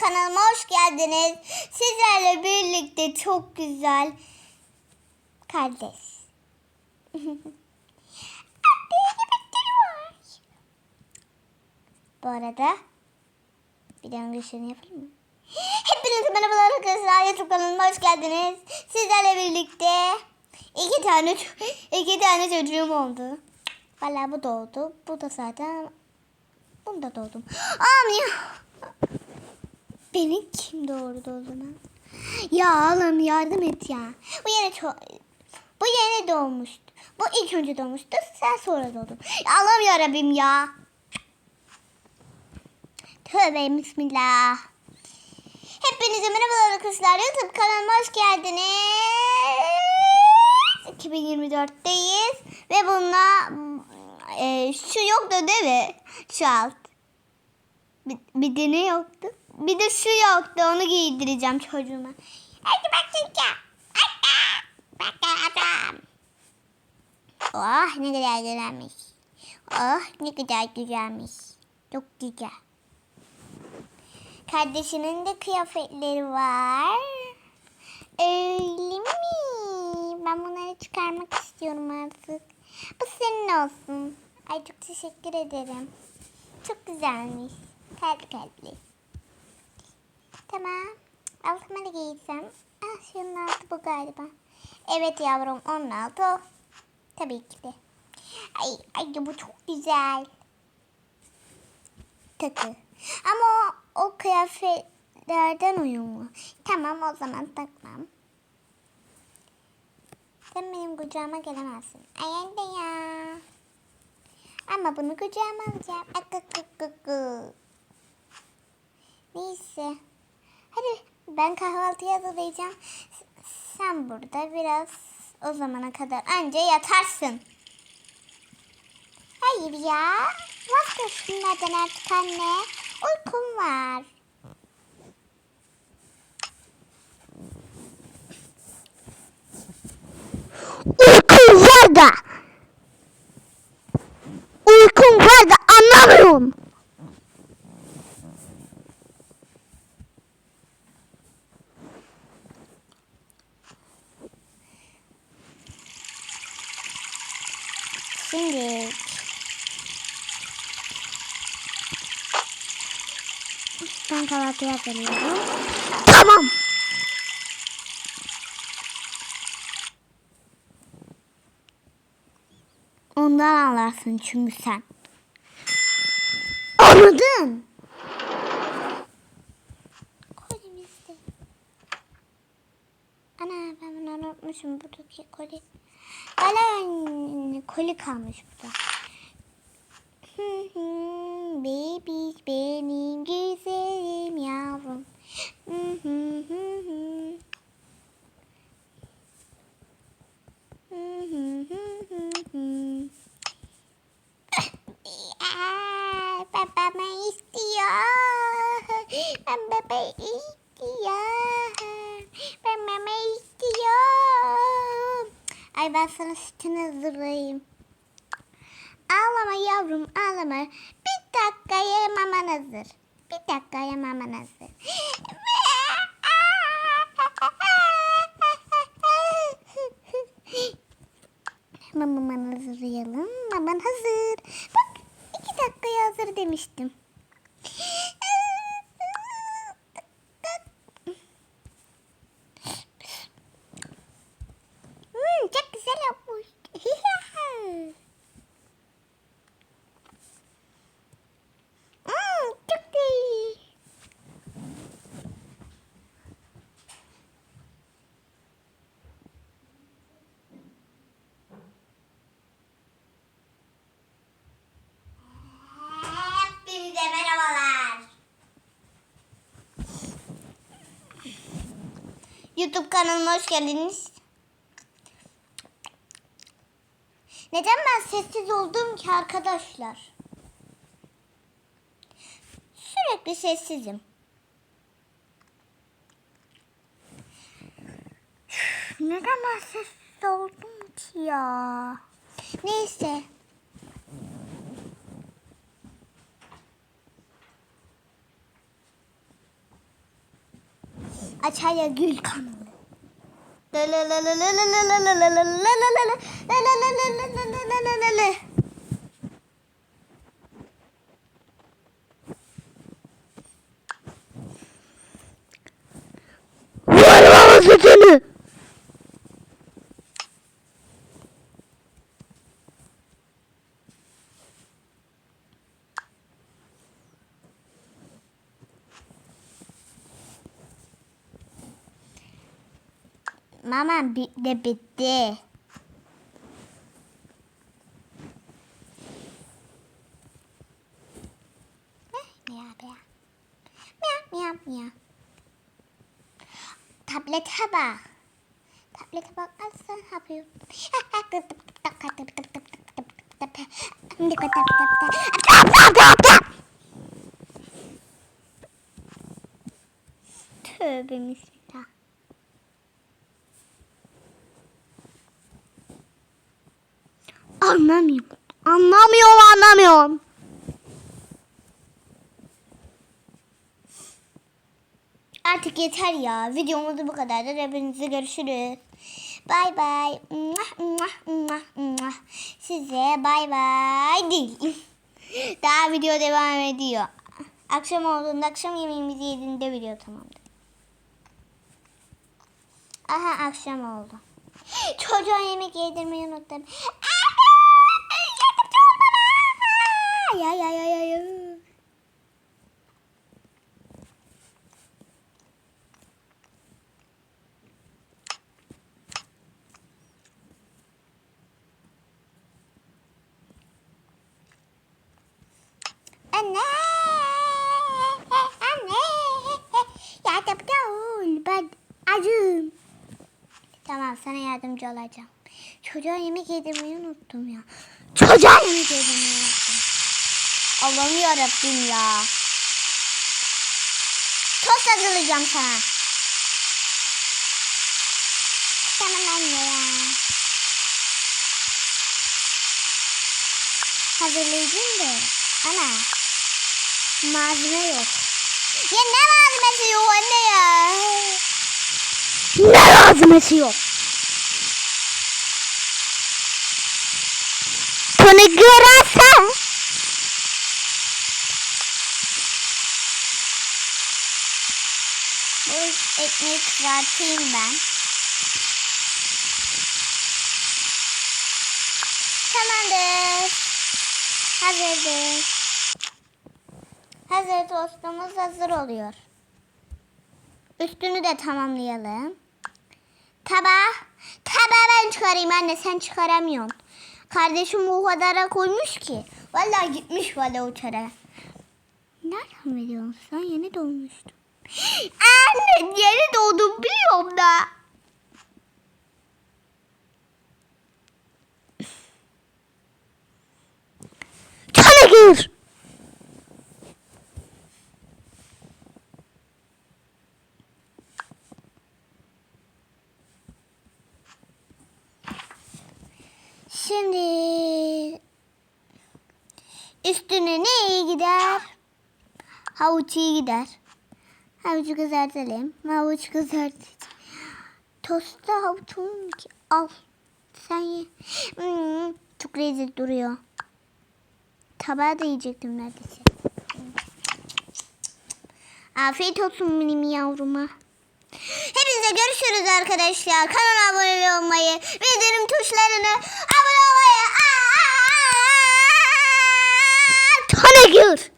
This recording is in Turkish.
kanalıma hoş geldiniz. Sizlerle birlikte çok güzel kardeş. Bu arada bir de görüşünü yapalım mı? Hepinize merhabalar arkadaşlar. YouTube kanalıma hoş geldiniz. Sizlerle birlikte iki tane iki tane çocuğum oldu. Valla bu doğdu. Bu da zaten bunu da doğdum. Aman ya. Beni kim doğurdu o zaman? Ya Allah'ım yardım et ya. Bu çok bu yeni doğmuştu. Bu ilk önce doğmuştu. Sen sonra doğdun. Ya Allah'ım yarabbim ya. Tövbe bismillah. Hepinize merhabalar arkadaşlar. YouTube kanalıma hoş geldiniz. 2024'teyiz. Ve bununla e, şu yoktu değil mi? Şu alt. Bir, bir de ne yoktu? Bir de şu yoktu. Onu giydireceğim çocuğuma. Hadi bakayım. Bakalım. Oh ne kadar güzelmiş. Oh ne kadar güzelmiş. Çok güzel. Kardeşinin de kıyafetleri var. Öyle mi? Ben bunları çıkarmak istiyorum artık. Bu senin olsun. Ay çok teşekkür ederim. Çok güzelmiş. Kalpli kalpli. Tamam. Altıma da giysem. Ah şunun altı bu galiba. Evet yavrum onun altı o. Tabii ki de. Ay, ay bu çok güzel. Takı. Ama o, o kıyafetlerden uyumlu. Tamam o zaman takmam. Sen benim kucağıma gelemezsin. Ay anne ya. Ama bunu kucağıma alacağım. Akıkıkıkı. Neyse. Hadi ben kahvaltıyı hazırlayacağım. Sen burada biraz o zamana kadar anca yatarsın. Hayır ya. Vazgeç şunlardan artık anne. Uykum var. Uykum var da. Uykum var da anlamıyorum. Şimdi ben kahvaltı hazırlıyorum. Tamam. Ondan anlarsın çünkü sen. Anladın? Kolimizde. Ana ben bunu unutmuşum buradaki koli. Hala koli kalmış burada. Baby benim güzelim yavrum. Babamı istiyor. Ben baba istiyor. Ben mama istiyorum. Ay ben sana sütünü hazırlayayım. Ağlama yavrum ağlama. Bir dakikaya maman hazır. Bir dakikaya maman hazır. Hemen maman hazırlayalım. Maman hazır. Bak iki dakikaya hazır demiştim. Hmm, çok güzel yapmış. Hmm, çok iyi. Hepinize merhabalar. YouTube kanalıma hoş geldiniz. Neden ben sessiz oldum ki arkadaşlar? Sürekli sessizim. Neden ben sessiz oldum ki ya? Neyse. Açarya Gül kanalı. Mama de bitti. Eh, miyav miyav. Tablete bak. Tablete bak. Al sen yapıyor. Tövbe misli. Anlamıyorum. Anlamıyorum anlamıyorum. Artık yeter ya. Videomuz bu kadardır. Hepinize görüşürüz. Bay bay. Size bay bay değil. Daha video devam ediyor. Akşam olduğunda akşam yemeğimizi yediğinde video tamamdır. Aha akşam oldu. Çocuğa yemek yedirmeyi unuttum. Ya ya ya ya ya. Anne! Anne! Yardımcı ol. Ben acım. Tamam sana yardımcı olacağım. Çocuğa yemek yedirmeyi unuttum ya. Çocuğa yemek yedirmeyi. Allah'ım yarabbim ya. Tost hazırlayacağım sana. Tamam anne ya. Hazırlayacağım da. Ana. Malzeme yok. Ya ne malzemesi yok anne ya? Ne lazımesi yok. Bunu görürsen Bu ekmeği kızartayım ben. Tamamdır. Hazırdır. Hazır tostumuz hazır oluyor. Üstünü de tamamlayalım. Tabağı, tabağı ben çıkarayım anne sen çıkaramıyorsun. Kardeşim o kadara koymuş ki. Vallahi gitmiş valla uçara. Nereden biliyorsun sen yeni doğmuştun. Anne yeni doğdum biliyorum da. çana gir. Şimdi üstüne ne iyi gider? Havuç iyi gider. Havucu kızartalım. Havuç kızartacağım. Tosta havuç olmuyor ki. Al. Sen ye. Hmm, çok lezzetli duruyor. Tabağı da yiyecektim neredeyse. Afiyet olsun benim yavruma. Hepinize görüşürüz arkadaşlar. Kanala abone olmayı, bildirim tuşlarını, abone olmayı. Aa, aa. Tanegül.